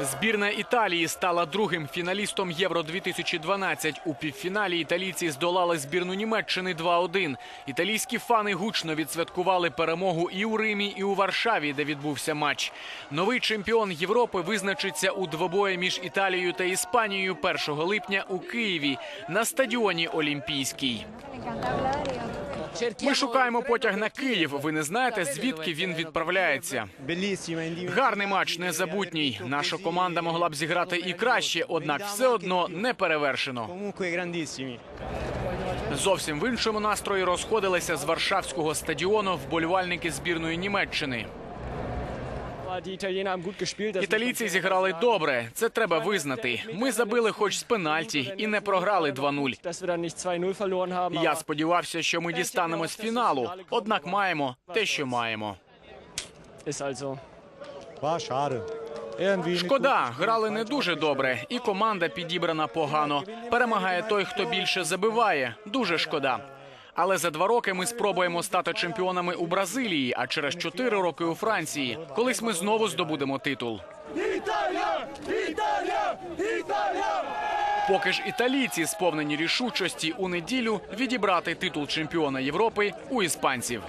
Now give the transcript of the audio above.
Збірна Італії стала другим фіналістом Євро 2012 У півфіналі італійці здолали збірну Німеччини 2-1. Італійські фани гучно відсвяткували перемогу і у Римі, і у Варшаві, де відбувся матч. Новий чемпіон Європи визначиться у двобої між Італією та Іспанією 1 липня у Києві на стадіоні Олімпійський. Ми шукаємо потяг на Київ. Ви не знаєте, звідки він відправляється. Гарний матч, незабутній. Наша команда могла б зіграти і краще, однак все одно не перевершено. Зовсім в іншому настрої розходилися з Варшавського стадіону вболівальники збірної Німеччини. Італійці зіграли добре. Це треба визнати. Ми забили хоч з пенальті і не програли 2-0. Я сподівався, що ми дістанемось фіналу. Однак маємо те, що маємо. War schade. Шкода, грали не дуже добре, і команда підібрана погано. Перемагає той, хто більше забиває. Дуже шкода. Але за два роки ми спробуємо стати чемпіонами у Бразилії, а через чотири роки у Франції. Колись ми знову здобудемо титул. Поки ж італійці сповнені рішучості у неділю відібрати титул чемпіона Європи у іспанців.